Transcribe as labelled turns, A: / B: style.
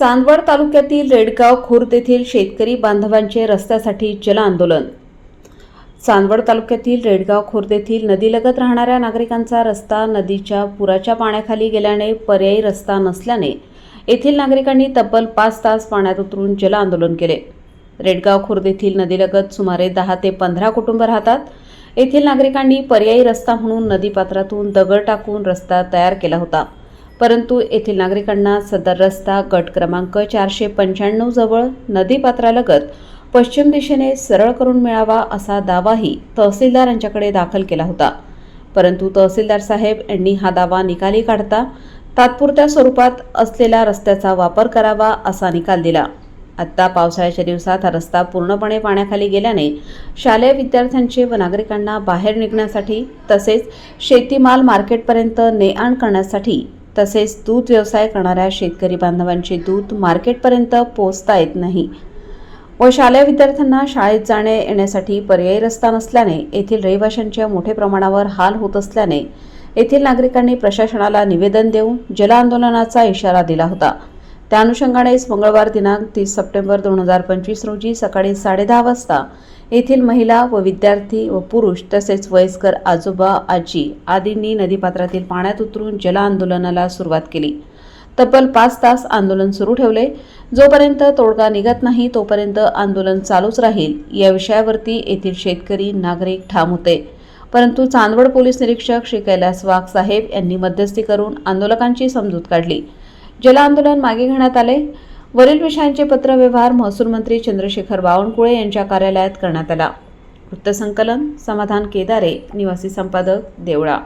A: चांदवड तालुक्यातील रेडगाव खुर्द येथील शेतकरी बांधवांचे रस्त्यासाठी जल आंदोलन. चांदवड तालुक्यातील रेडगाव खुर्द येथील नदीलगत राहणाऱ्या नागरिकांचा रस्ता नदीच्या पुराच्या पाण्याखाली गेल्याने पर्यायी रस्ता नसल्याने येथील नागरिकांनी तब्बल पाच तास पाण्यात उतरून जल आंदोलन केले. रेडगाव खुर्द येथील नदीलगत सुमारे दहा ते पंधरा कुटुंब राहतात. येथील नागरिकांनी पर्यायी रस्ता म्हणून नदीपात्रातून दगड टाकून रस्ता तयार केला होता. परंतु येथील नागरिकांना सदर रस्ता गट क्रमांक चारशे पंच्याण्णव जवळ नदीपात्रालगत पश्चिम दिशेने सरळ करून मिळावा असा दावाही तहसीलदार यांच्याकडे दाखल केला होता. परंतु तहसीलदार साहेब यांनी हा दावा निकाली काढता तात्पुरत्या स्वरूपात असलेल्या रस्त्याचा वापर करावा असा निकाल दिला. आत्ता पावसाळ्याच्या दिवसात हा रस्ता पूर्णपणे पाण्याखाली गेल्याने शालेय विद्यार्थ्यांचे व नागरिकांना बाहेर निघण्यासाठी तसेच शेतीमाल मार्केटपर्यंत ने आण करण्यासाठी तसेच दूध व्यवसाय करणाऱ्या शेतकरी बांधवांचे दूध मार्केटपर्यंत पोहोचता येत नाही. व शालेय विद्यार्थ्यांना शाळेत जाणे येण्यासाठी पर्यायी रस्ता नसल्याने येथील रहिवाशांच्या मोठ्या प्रमाणावर हाल होत असल्याने येथील नागरिकांनी प्रशासनाला निवेदन देऊन जल आंदोलनाचा इशारा दिला होता. त्या अनुषंगानेच मंगळवार दिनांक तीस सप्टेंबर दोन हजार पंचवीस रोजी सकाळी साडेदहा वाजता येथील महिला व विद्यार्थी व पुरुष तसेच वयस्कर आजोबा आजी आदींनी नदीपात्रातील पाण्यात उतरून जल आंदोलनाला सुरुवात केली. तब्बल पाच तास आंदोलन सुरू ठेवले. जोपर्यंत तोडगा निघत नाही तोपर्यंत आंदोलन चालूच राहील. या विषयावरती येथील शेतकरी नागरिक ठाम होते. परंतु चांदवड पोलीस निरीक्षक श्री कैलास वाघ साहेब यांनी मध्यस्थी करून आंदोलकांची समजूत काढली. जल आंदोलन मागे घेण्यात आले. वरील विषयांचे पत्रव्यवहार महसूल मंत्री चंद्रशेखर बावनकुळे यांच्या कार्यालयात करण्यात आला. वृत्तसंकलन समाधान केदारे निवासी संपादक देवळा